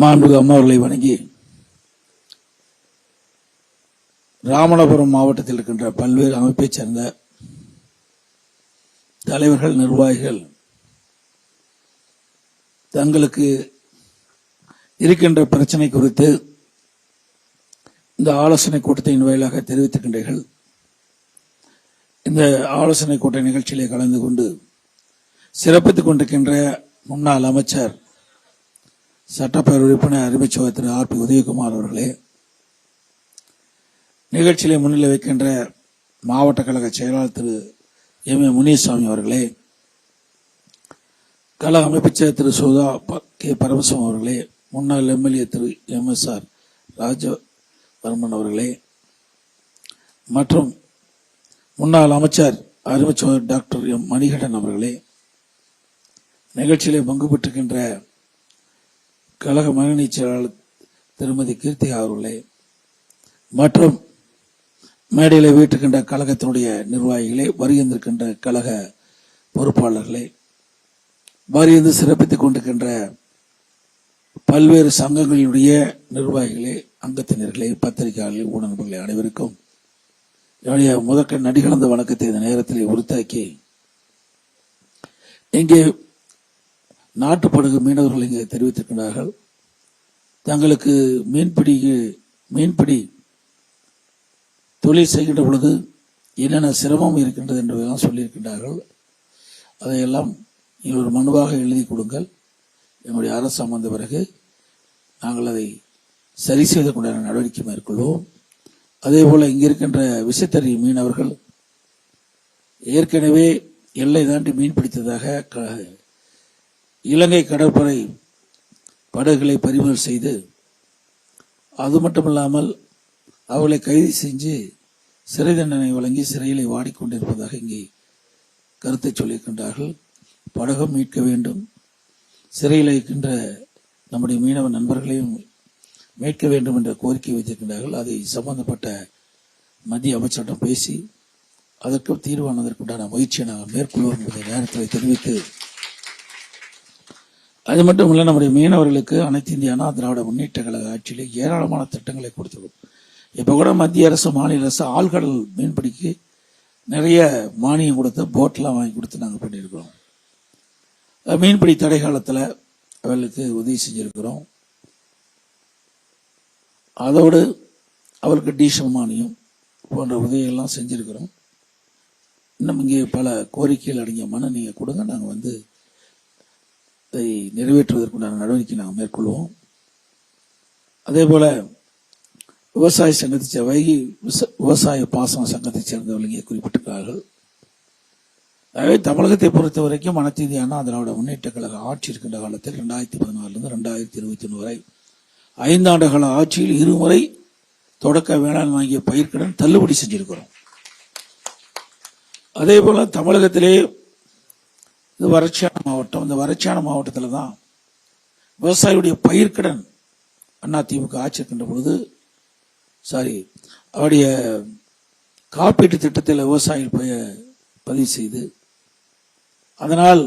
மாண்புகு அம்மாவர்களை வணங்கி ராமநாதபுரம் மாவட்டத்தில் இருக்கின்ற பல்வேறு அமைப்பைச் சேர்ந்த தலைவர்கள் நிர்வாகிகள் தங்களுக்கு இருக்கின்ற பிரச்சனை குறித்து இந்த ஆலோசனை கூட்டத்தின் வாயிலாக தெரிவித்திருக்கின்றீர்கள். இந்த ஆலோசனை கூட்ட நிகழ்ச்சியிலே கலந்து கொண்டு சிறப்பித்துக் கொண்டிருக்கின்ற முன்னாள் அமைச்சர் சட்டப்பேரவை உறுப்பினர் அறிவிச்சவர் திரு ஆர் பி உதயகுமார் அவர்களே நிகழ்ச்சியிலே முன்னிலை வைக்கின்ற மாவட்ட கழக செயலாளர் திரு எம் ஏ முனியசாமி அவர்களே கழக அமைப்புச்சர் திரு சுதா ப- கே பரமசிவம் அவர்களே முன்னாள் MLA Thiru M S R Rajavarman அவர்களே மற்றும் முன்னாள் அமைச்சர் அறிவிச்சவர் டாக்டர் எம் மணிகண்டன் அவர்களே நிகழ்ச்சியிலே பங்கு பெற்றுக்கின்ற கழக மகளிர் செயலாளர் திருமதி கீர்த்திகா அவர்களே மற்றும் மேடையில் வீட்டுக்கின்ற கழகத்தினுடைய நிர்வாகிகளே வருகின்றிருக்கின்ற கழக பொறுப்பாளர்களே வருகின்ற சிறப்பித்துக் கொண்டிருக்கின்ற பல்வேறு சங்கங்களினுடைய நிர்வாகிகளே அங்கத்தினர்களே பத்திரிகையாளர்களே ஊடகங்களே அனைவருக்கும் என்னுடைய முதற்க நடிகலந்த வணக்கத்தை இந்த நேரத்தில் உறுத்தாக்கி இங்கே நாட்டுப்படகு மீனவர்கள் இங்கே தெரிவித்திருக்கிறார்கள். தங்களுக்கு மீன்பிடி மீன்பிடி தொழில் செய்கின்ற பொழுது என்னென்ன சிரமம் இருக்கின்றது என்பதெல்லாம் சொல்லியிருக்கின்றார்கள். அதையெல்லாம் நீங்கள் ஒரு மனுவாக எழுதி கொடுங்கள். என்னுடைய அரசு அமர்ந்த பிறகு நாங்கள் அதை சரி செய்து கொண்டாட நடவடிக்கை மேற்கொள்வோம். அதே போல் இங்கே இருக்கின்ற விசைத்தறி மீனவர்கள் ஏற்கனவே எல்லை தாண்டி மீன் பிடித்ததாக க- இலங்கை கடற்படை படகுகளை பறிமுதல் செய்து அது மட்டுமல்லாமல் அவர்களை கைது செஞ்சு சிறை தண்டனை வழங்கி சிறையிலே வாடிக்கொண்டிருப்பதாக இங்கே கருத்தை சொல்லியிருக்கின்றார்கள். படகம் மீட்க வேண்டும். சிறையில் இருக்கின்ற நம்முடைய மீனவ நண்பர்களையும் மீட்க வேண்டும் என்ற கோரிக்கை வைத்திருக்கின்றார்கள். அதை சம்பந்தப்பட்ட மத்திய அமைச்சரிடம் பேசி அதற்கு தீர்வானதற்குண்டான முயற்சியை நாங்கள் மேற்கொள்வோம் என்பதை நேரத்தில் தெரிவித்து அது மட்டும் இல்லை நம்முடைய மீனவர்களுக்கு அனைத்து இந்திய அண்ணா திராவிட முன்னேற்ற கழக ஆட்சியிலே ஏராளமான திட்டங்களை கொடுத்துருக்கும் இப்போ கூட மத்திய அரசு மாநில அரசு ஆழ்கடல் மீன்பிடிக்கு நிறைய மானியம் கொடுத்து போட்டெலாம் வாங்கி கொடுத்து நாங்கள் பண்ணியிருக்கிறோம். மீன்பிடி தடை காலத்தில் அவர்களுக்கு உதவி செஞ்சுருக்கிறோம். அதோடு அவருக்கு டீசல் மானியம் போன்ற உதவிகள்லாம் செஞ்சுருக்கிறோம். இன்னும் இங்கே பல கோரிக்கைகள் அடங்கிய மனு நீங்கள் கொடுங்க நாங்கள் வந்து அதை நிறைவேற்றுவதற்குண்டான நடவடிக்கை நாங்கள் மேற்கொள்வோம். அதே போல விவசாய சங்கத்தை சே- வைகை விவசாய பாசன சங்கத்தை சேர்ந்தவர்கள் இங்கே குறிப்பிட்டிருக்கிறார்கள். ஆகவே தமிழகத்தை பொறுத்த வரைக்கும் மனத்தீதியான அதனோட முன்னேற்ற கழக ஆட்சி இருக்கின்ற காலத்தில் ரெண்டாயிரத்தி பதினாலிருந்து ரெண்டாயிரத்தி இருபத்தி ஒன்று வரை ஐந்தாண்டு கால ஆட்சியில் இருமுறை தொடக்க வேளாண் வாங்கிய பயிர்க்கடன் தள்ளுபடி செஞ்சிருக்கிறோம். அதே போல தமிழகத்திலே இது வறட்சியான மாவட்டம். இந்த வறட்சியான மாவட்டத்தில் தான் விவசாயியுடைய பயிர்க்கடன் அண்ணா திமுக ஆட்சி இருக்கின்ற பொழுது சாரி அவருடைய காப்பீட்டு திட்டத்தில் விவசாயிகள் பய- பதிவு செய்து அதனால்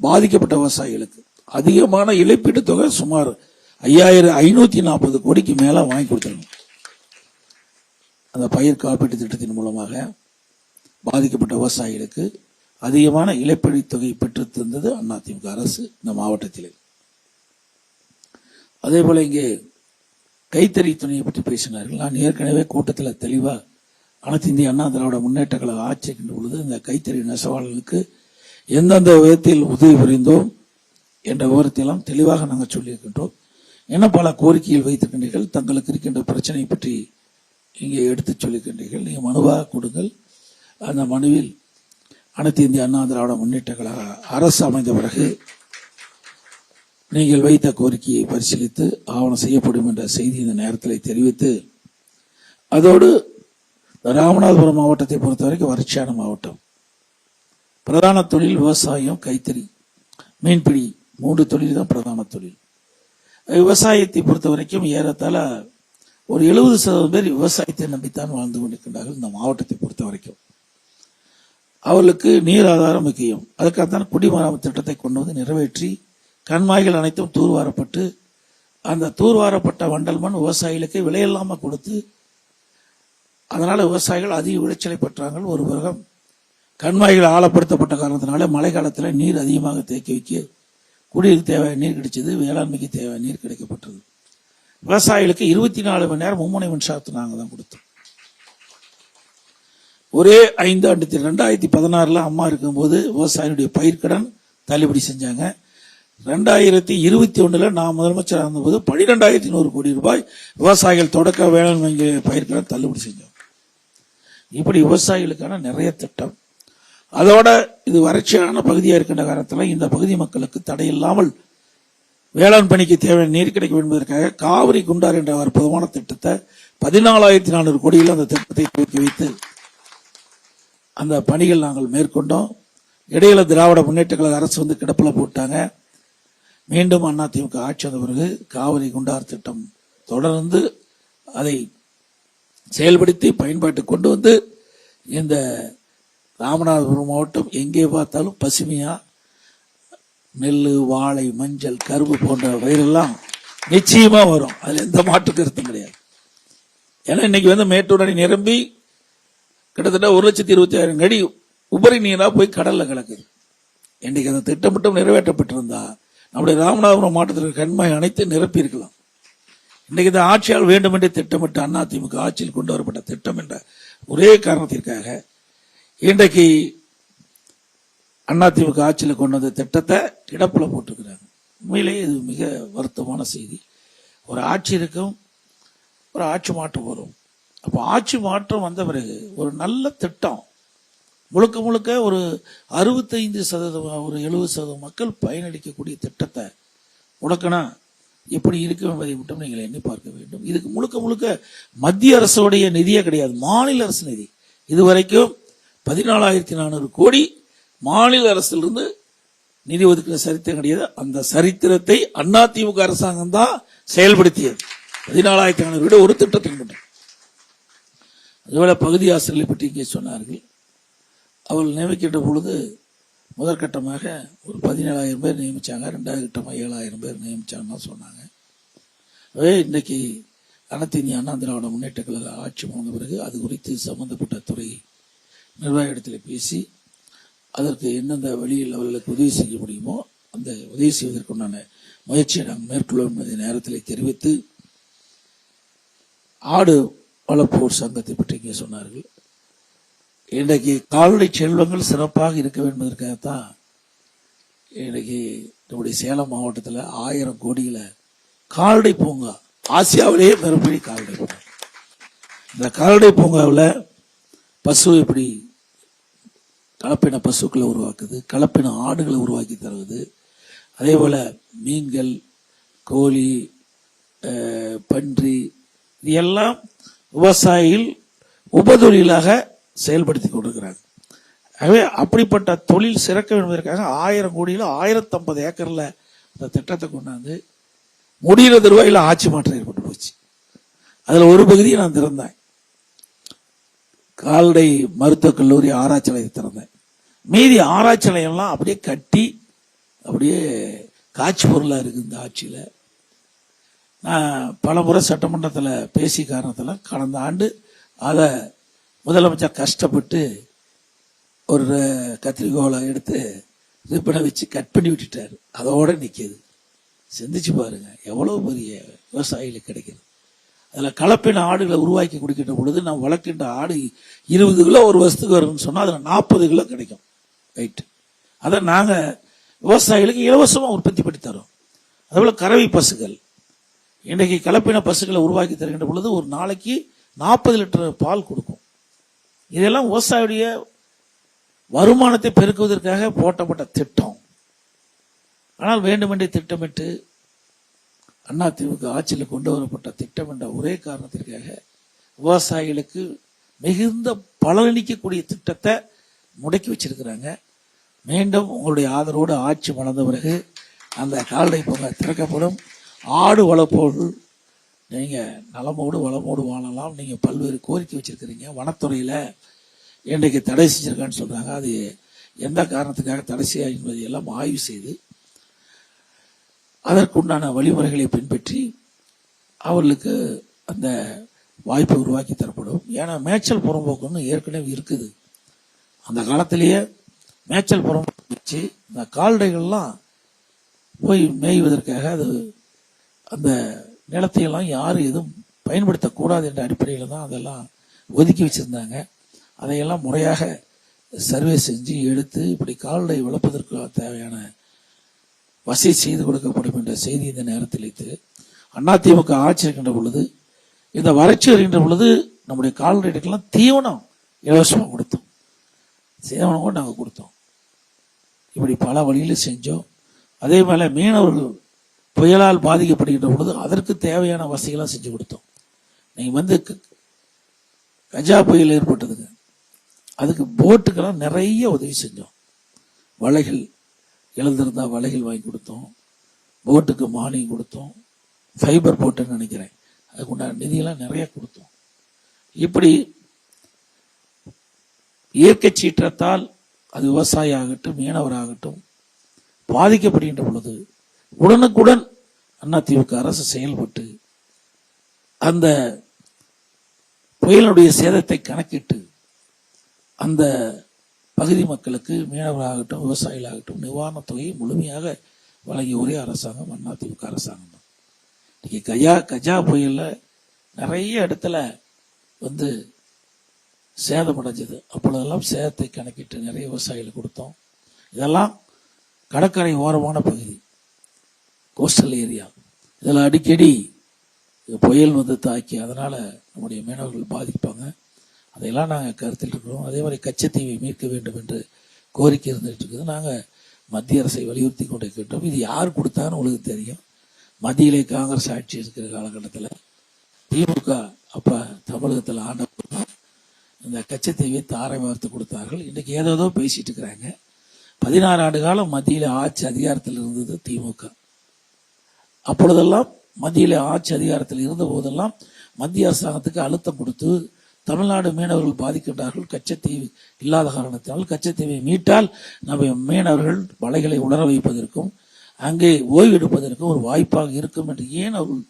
பாதிக்கப்பட்ட விவசாயிகளுக்கு அதிகமான இழப்பீட்டு தொகை சுமார் ஐயாயிரம் ஐநூத்தி நாற்பது கோடிக்கு மேல வாங்கி கொடுத்துருங்க. அந்த பயிர் காப்பீட்டு திட்டத்தின் மூலமாக பாதிக்கப்பட்ட விவசாயிகளுக்கு அதிகமான இழப்பீடு தொகை பெற்று தந்தது அதிமுக அரசு இந்த மாவட்டத்திலே. அதே போல இங்கே கைத்தறி துணியை பற்றி பேசினார்கள். நான் ஏற்கனவே கூட்டத்தில் தெளிவாக அனைத்து இந்திய அண்ணா திராவிட முன்னேற்ற கழக ஆட்சி பொழுது இந்த கைத்தறி நெசவாளர்களுக்கு எந்தெந்த விதத்தில் உதவி புரிந்தோம் என்ற விவரத்தையெல்லாம் தெளிவாக நாங்கள் சொல்லியிருக்கின்றோம். என பல கோரிக்கைகள் வைத்திருக்கின்றீர்கள்? தங்களுக்கு இருக்கின்ற பிரச்சனை பற்றி இங்கே எடுத்துச் சொல்லியிருக்கின்றீர்கள். நீங்கள் மனுவாக கொடுங்கள். அந்த மனுவில் அனைத்து இந்திய அண்ணா திராவிட முன்னேற்ற கழக அரசு அமைந்த பிறகு நீங்கள் வைத்த கோரிக்கையை பரிசீலித்து ஆவணம் செய்யப்படும் என்ற செய்தி இந்த நேரத்தில் தெரிவித்து அதோடு ராமநாதபுரம் மாவட்டத்தை பொறுத்தவரைக்கும் வறட்சியான மாவட்டம். பிரதான தொழில் விவசாயம் கைத்தறி மீன்பிடி மூன்று தொழில் தான் பிரதான தொழில். விவசாயத்தை பொறுத்த வரைக்கும் ஏறத்தாழ ஒரு எழுபது சதவீதம் பேர் விவசாயத்தை நம்பித்தான் வாழ்ந்து கொண்டிருக்கின்றார்கள் இந்த மாவட்டத்தை பொறுத்த வரைக்கும் அவர்களுக்கு நீர் ஆதாரம் முக்கியம் அதுக்காகத்தான் குடிமராமத்து திட்டத்தை கொண்டு வந்து நிறைவேற்றி கண்மாய்கள் அனைத்தும் தூர்வாரப்பட்டு அந்த தூர்வாரப்பட்ட வண்டல் மண் விவசாயிகளுக்கு விலையில்லாமல் கொடுத்து அதனால் விவசாயிகள் அதிக விளைச்சலை பெற்றார்கள். ஒரு உலகம் கண்மாய்கள் ஆழப்படுத்தப்பட்ட காரணத்தினால மழை காலத்தில் நீர் அதிகமாக தேக்கி வைக்க குடியிருக்கு தேவையான நீர் கிடைச்சது வேளாண்மைக்கு தேவையான நீர் கிடைக்கப்பட்டது. விவசாயிகளுக்கு இருபத்தி நாலு மணி நேரம் மும்முனை மின்சாரத்தை நாங்கள் தான் கொடுத்தோம். ஒரே ஐந்தாண்டு ரெண்டாயிரத்தி பதினாறுல அம்மா இருக்கும்போது விவசாயினுடைய பயிர்க்கடன் தள்ளுபடி செஞ்சாங்க. ரெண்டாயிரத்தி இருபத்தி ஒன்றில் நான் முதலமைச்சர் இருந்தபோது பனிரெண்டாயிரத்தி நூறு கோடி ரூபாய் விவசாயிகள் தொடக்க வேளாண்மை பயிர்க்கடன் தள்ளுபடி செஞ்சோம். இப்படி விவசாயிகளுக்கான நிறைய திட்டம். அதோட இது வறட்சியான பகுதியாக இருக்கின்ற காரணத்தில் இந்த பகுதி மக்களுக்கு தடையில்லாமல் வேளாண் பணிக்கு தேவையான நீர் கிடைக்கும் என்பதற்காக காவிரி குண்டார் என்ற அற்புதமான திட்டத்தை பதினாலாயிரத்தி நானூறு கோடியில் அந்த திட்டத்தை துவக்கி வைத்து அந்த பணிகள் நாங்கள் மேற்கொண்டோம். இடையில திராவிட முன்னேற்ற கழக அரசு வந்து கிடப்பில் போட்டாங்க. மீண்டும் அதிமுக ஆட்சி வந்த பிறகு காவிரி குண்டார் திட்டம் தொடர்ந்து அதை செயல்படுத்தி பயன்பாட்டு கொண்டு வந்து இந்த ராமநாதபுரம் மாவட்டம் எங்கே பார்த்தாலும் பசுமையா நெல் வாழை மஞ்சள் கரும்பு போன்ற பயிரெல்லாம் நிச்சயமா வரும். அதுல எந்த மாற்று கருத்தும் கிடையாது. ஏன்னா இன்னைக்கு வந்து மேட்டூர் அணை நிரம்பி கிட்டத்தட்ட ஒரு லட்சத்தி இருபத்தி ஆயிரம் அடி உபரி நீரா போய் கடல்ல கலக்குது இன்னைக்கு அந்த திட்டம் மட்டும் நிறைவேற்றப்பட்டிருந்தா நம்முடைய ராமநாதபுரம் மாவட்டத்தில் கண்மாய் அனைத்து நிரப்பியிருக்கலாம். இன்னைக்கு இந்த ஆட்சியால் வேண்டும் என்று திட்டமிட்ட அதிமுக ஆட்சியில் கொண்டு வரப்பட்ட திட்டம் என்ற ஒரே காரணத்திற்காக இன்றைக்கு அதிமுக ஆட்சியில் கொண்டு வந்த திட்டத்தை கிடப்புல போட்டிருக்கிறாங்க. உண்மையிலேயே இது மிக வருத்தமான செய்தி. ஒரு ஆட்சி இருக்கும் ஒரு ஆட்சி மாற்றம் வரும். அப்போ ஆட்சி மாற்றம் வந்த பிறகு ஒரு நல்ல திட்டம். முழுக்க முழுக்க ஒரு அறுபத்தைந்து சதவீதம் ஒரு எழுபது சதவீதம் மக்கள் பயனளிக்கக்கூடிய திட்டத்தை முடக்கினா எப்படி இருக்கும் என்பதை மட்டும் நீங்கள் எண்ணி பார்க்க வேண்டும். இதுக்கு முழுக்க முழுக்க மத்திய அரசுடைய நிதியே கிடையாது மாநில அரசு நிதி. இதுவரைக்கும் பதினாலாயிரத்தி நானூறு கோடி மாநில அரசிலிருந்து நிதி ஒதுக்கின சரித்திரம் கிடையாது. அந்த சரித்திரத்தை அதிமுக அரசாங்கம் தான் செயல்படுத்தியது. பதினாலாயிரத்தி நானூறு விட ஒரு திட்டத்துக்கு மட்டும். அதுபோல பகுதி ஆசிரியர்களை பற்றி இங்கே சொன்னார்கள். அவர்கள் நியமிக்கின்ற பொழுது முதற்கட்டமாக ஒரு பதினேழாயிரம் பேர் நியமித்தாங்க ரெண்டாவது கட்டமாக ஏழாயிரம் பேர் நியமித்தாங்கன்னு சொன்னாங்க. அதே இன்னைக்கு அனைத்து இந்திய அண்ணா திராவிட முன்னேற்ற கழக ஆட்சி வந்த பிறகு அது குறித்து சம்பந்தப்பட்ட துறை நிர்வாகிடத்தில் பேசி அதற்கு எந்தெந்த வழியில் அவர்களுக்கு உதவி செய்ய முடியுமோ அந்த உதவி செய்வதற்குண்டான முயற்சியை நாங்கள் மேற்கொள்ளும் என்பதை நேரத்தில் தெரிவித்து ஆடு வளர்ப்போர் சங்கத்தை பற்றி இங்கே சொன்னார்கள். இன்றைக்கு கால்நடை செல்வங்கள் சிறப்பாக இருக்க வேண்டும் என்பதற்காகத்தான் இன்றைக்கு நம்முடைய சேலம் மாவட்டத்தில் ஆயிரம் கோடியில் கால்நடை பூங்கா ஆசியாவிலேயே மிகப்பெரிய கால்நடை பூங்கா. இந்த கால்நடை பூங்காவில் பசு எப்படி கலப்பின பசுக்களை உருவாக்குது கலப்பின ஆடுகளை உருவாக்கி தருவது. அதே போல மீன்கள் கோழி அஹ், பன்றி இது எல்லாம் விவசாயிகள் உபதொழிலாக செயல்படுத்தி கொண்டிருக்கிறாங்க ஆகவே அப்படிப்பட்ட தொழில் சிறக்க வேண்டும் ஆயிரம் கோடியில் ஆயிரத்தம்பது ஏக்கரில் அந்த திட்டத்தை கொண்டாந்து முடிகிற தருவாயில் ஆட்சி மாற்றம் ஏற்பட்டு போச்சு. அதில் ஒரு பகுதியை நான் திறந்தேன். கால்நடை மருத்துவக் கல்லூரி ஆராய்ச்சி நிலையத்தை திறந்தேன். மீதி ஆராய்ச்சி நிலையம்லாம் அப்படியே கட்டி அப்படியே காட்சி பொருளாக இருக்குது இந்த ஆட்சியில். நான் பல முறை சட்டமன்றத்தில் பேசி காரணத்தில் கடந்த ஆண்டு அதை முதலமைச்சர் கஷ்டப்பட்டு ஒரு கத்திரிக்கோலை எடுத்து ரிப்பனை வச்சு கட் பண்ணி விட்டுட்டாரு. அதோட நிற்கிது சிந்திச்சு பாருங்க. எவ்வளோ பெரிய விவசாயிகளுக்கு கிடைக்கிது. அதில் கலப்பின ஆடுகளை உருவாக்கி கொடுக்கின்ற பொழுது நான் வளர்க்கின்ற ஆடு இருபது கிலோ ஒரு வருஷத்துக்கு வரும்னு சொன்னால் அதில் நாற்பது கிலோ கிடைக்கும். வெயிட் அதை நாங்கள் விவசாயிகளுக்கு இலவசமாக உற்பத்தி பண்ணி தரோம். அதுபோல் கறவை பசுகள் இன்றைக்கு கலப்பின பசுகளை உருவாக்கி தருகின்ற பொழுது ஒரு நாளைக்கு நாற்பது லிட்டர் பால் கொடுக்கும். இதெல்லாம் விவசாயியுடைய வருமானத்தை பெருக்குவதற்காக போட்டப்பட்ட திட்டம். ஆனால் வேண்டுமென்றே திட்டமிட்டு அண்ணா திமுக ஆட்சியில் கொண்டு வரப்பட்ட திட்டம் என்ற ஒரே காரணத்திற்காக விவசாயிகளுக்கு மிகுந்த பலனளிக்கக்கூடிய திட்டத்தை முடக்கி வச்சிருக்கிறாங்க. மீண்டும் உங்களுடைய ஆதரவோடு ஆட்சி வளர்ந்த பிறகு அந்த கால்நடை பூங்கா திறக்கப்படும். ஆடு வளர்ப்போடு நீங்கள் நலமோடு வளமோடு வாழலாம். நீங்கள் பல்வேறு கோரிக்கை வச்சுருக்கிறீங்க. வனத்துறையில் இன்றைக்கு தடை செஞ்சுருக்கான்னு சொல்கிறாங்க அது எந்த காரணத்துக்காக தடை செய்யா என்பதை எல்லாம் ஆய்வு செய்து அதற்குண்டான வழிமுறைகளை பின்பற்றி அவர்களுக்கு அந்த வாய்ப்பை உருவாக்கி தரப்படும். ஏன்னா மேய்ச்சல் புறம்போக்குன்னு ஏற்கனவே இருக்குது. அந்த காலத்திலேயே மேய்ச்சல் புறம்போக்கு வச்சு இந்த கால்நடைகள்லாம் போய் மேய்வதற்காக அது அந்த நிலத்தையெல்லாம் யாரும் எதுவும் பயன்படுத்தக்கூடாது என்ற அடிப்படையில் தான் அதெல்லாம் ஒதுக்கி வச்சுருந்தாங்க. அதையெல்லாம் முறையாக சர்வே செஞ்சு எடுத்து இப்படி கால்நடை வளர்ப்பதற்கு தேவையான வசதி செய்து கொடுக்கப்படும் என்ற செய்தி இந்த நேரத்தில் வைத்து அதிமுக ஆட்சி இருக்கின்ற பொழுது இந்த வறட்சி வருகின்ற பொழுது நம்முடைய கால்நடைகளுக்கெல்லாம் தீவனம் இலவசமாக கொடுத்தோம். தீவனம் கூட நாங்கள் கொடுத்தோம். இப்படி பல வழியில் செஞ்சோம். அதே போல் மீனவர்கள் புயலால் பாதிக்கப்படுகின்ற பொழுது அதற்கு தேவையான வசதிகளாக செஞ்சு கொடுத்தோம். நீங்கள் வந்து க- கஜா புயல் ஏற்பட்டதுங்க. அதுக்கு போட்டுக்கெல்லாம் நிறைய உதவி செஞ்சோம். வலைகள் எழுந்திருந்தால் வலைகள் வாங்கி கொடுத்தோம். போட்டுக்கு மானியம் கொடுத்தோம். ஃபைபர் போட்டுன்னு நினைக்கிறேன். அதுக்குண்டான நிதியெல்லாம் நிறைய கொடுத்தோம். இப்படி இயற்கை சீற்றத்தால் அது விவசாயி ஆகட்டும் மீனவராகட்டும் பாதிக்கப்படுகின்ற பொழுது உடனுக்குடன் அதிமுக அரசு செயல்பட்டு அந்த புயலுடைய சேதத்தை கணக்கிட்டு அந்த பகுதி மக்களுக்கு மீனவராகட்டும் விவசாயிகளாகட்டும் நிவாரணத் தொகையை முழுமையாக வழங்கிய ஒரே அரசாங்கம் அதிமுக அரசாங்கம் தான். இன்னைக்கு கஜா கஜா புயலில் நிறைய இடத்துல வந்து சேதம் அடைஞ்சது. அப்பொழுதெல்லாம் சேதத்தை கணக்கிட்டு நிறைய விவசாயிகளுக்கு கொடுத்தோம். இதெல்லாம் கடற்கரை ஓரமான பகுதி. கோஸ்டல் ஏரியா இதில் அடிக்கடி புயல் வந்து தாக்கி அதனால் நம்முடைய மீனவர்கள் பாதிப்பாங்க. அதையெல்லாம் நாங்கள் கருத்தில் இருக்கிறோம். அதே மாதிரி கச்சத்தீவை மீட்க வேண்டும் என்று கோரிக்கை இருந்துகிட்டு இருக்குது. நாங்கள் மத்திய அரசை வலியுறுத்தி கொண்டிருக்கின்றோம். இது யார் கொடுத்தான்னு உங்களுக்கு தெரியும். மத்தியிலே காங்கிரஸ் ஆட்சி இருக்கிற காலகட்டத்தில் திமுக அப்போ தமிழகத்தில் ஆண்டப்போ இந்த கச்சத்தீவை தாரை வார்த்து கொடுத்தார்கள். இன்னைக்கு ஏதோதோ பேசிட்டு இருக்கிறாங்க. பதினாறு ஆண்டு காலம் மத்தியில் ஆட்சி அதிகாரத்தில் இருந்தது திமுக. அப்பொழுதெல்லாம் மத்தியில ஆட்சி அதிகாரத்தில் இருந்த போதெல்லாம் மத்திய அரசாங்கத்துக்கு அழுத்தம் கொடுத்து தமிழ்நாடு மீனவர்கள் பாதிக்கின்றார்கள். கச்சத்தீவு இல்லாத காரணத்தினால் கச்சத்தீவை மீட்டால் நம்ம மீனவர்கள் வலைகளை உணர வைப்பதற்கும் அங்கே ஓய்வு எடுப்பதற்கும் ஒரு வாய்ப்பாக இருக்கும் என்று ஏன் அவர்கள்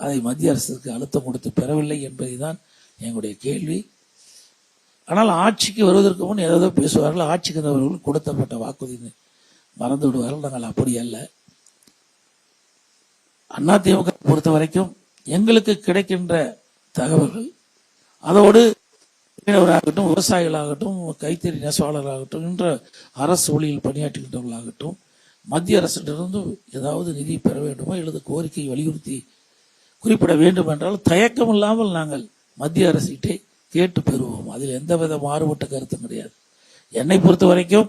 அதை மத்திய அரசுக்கு அழுத்தம் கொடுத்து பெறவில்லை என்பதுதான் எங்களுடைய கேள்வி. ஆனால் ஆட்சிக்கு வருவதற்கு முன் ஏதாவது பேசுவார்கள் ஆட்சிக்கு வந்தவர்கள் கொடுத்தப்பட்ட வாக்குறுதி மறந்து விடுவார்கள் நாங்கள் அப்படி அல்ல. அதிமுக பொறுத்த வரைக்கும் எங்களுக்கு கிடைக்கின்ற தகவல்கள் அதோடு மீனவராகட்டும் விவசாயிகளாகட்டும் கைத்தறி நெசவாளராகட்டும் என்ற அரசு ஊழியில் பணியாற்றுகின்றவர்களாகட்டும் மத்திய அரசிடமிருந்து ஏதாவது நிதி பெற வேண்டுமோ அல்லது கோரிக்கை வலியுறுத்தி குறிப்பிட வேண்டும் என்றால் தயக்கம் இல்லாமல் நாங்கள் மத்திய அரசிட்டே கேட்டு பெறுவோம். அதில் எந்தவித மாறுபட்ட கருத்தும் கிடையாது. என்னை பொறுத்த வரைக்கும்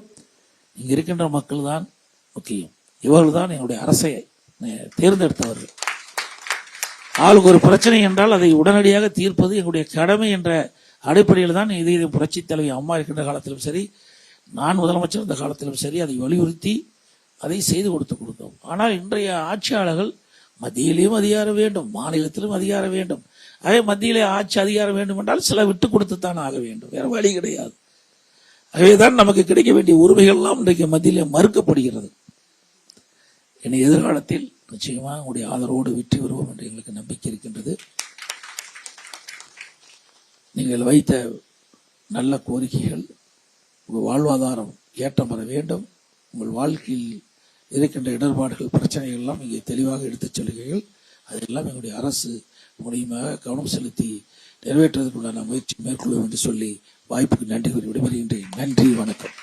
இங்கே இருக்கின்ற மக்கள் தான் முக்கியம். இவர்கள் தான் எங்களுடைய அரசை தேர்ந்தெடுத்தவர்கள் ஆளுக்கு ஒரு பிரச்சனை என்றால் அதை உடனடியாக தீர்ப்பது எங்களுடைய கடமை என்ற அடிப்படையில் தான் இது இது புரட்சி தலைவி அம்மா இருக்கின்ற காலத்திலும் சரி நான் முதலமைச்சர் இருந்த காலத்திலும் சரி அதை வலியுறுத்தி அதை செய்து கொடுத்து கொடுத்தோம். ஆனால் இன்றைய ஆட்சியாளர்கள் மத்தியிலேயும் அதிகாரம் வேண்டும் மாநிலத்திலும் அதிகாரம் வேண்டும். அதே மத்தியிலே ஆட்சி அதிகாரம் வேண்டும் என்றால் சில விட்டு கொடுத்துத்தான் ஆக வேண்டும். வேற வழி கிடையாது. ஆகவேதான் நமக்கு கிடைக்க வேண்டிய உரிமைகள்லாம் இன்றைக்கு மத்தியிலே மறுக்கப்படுகிறது. இனி எதிர்காலத்தில் நிச்சயமாக உங்களுடைய ஆதரவோடு வெற்றி வருவோம் என்று எங்களுக்கு நம்பிக்கை இருக்கின்றது. நீங்கள் வைத்த நல்ல கோரிக்கைகள் உங்கள் வாழ்வாதாரம் ஏற்றம் பெற வேண்டும். உங்கள் வாழ்க்கையில் இருக்கின்ற இடர்பாடுகள் பிரச்சனைகள் எல்லாம் இங்கே தெளிவாக எடுத்துச் சொல்கிறீர்கள் அதெல்லாம் எங்களுடைய அரசு மூலியமாக கவனம் செலுத்தி நிறைவேற்றுவதற்குண்டான முயற்சி மேற்கொள்ளும் என்று சொல்லி வாய்ப்புக்கு நன்றி கூறி விடைபெறுகின்றேன். நன்றி வணக்கம்.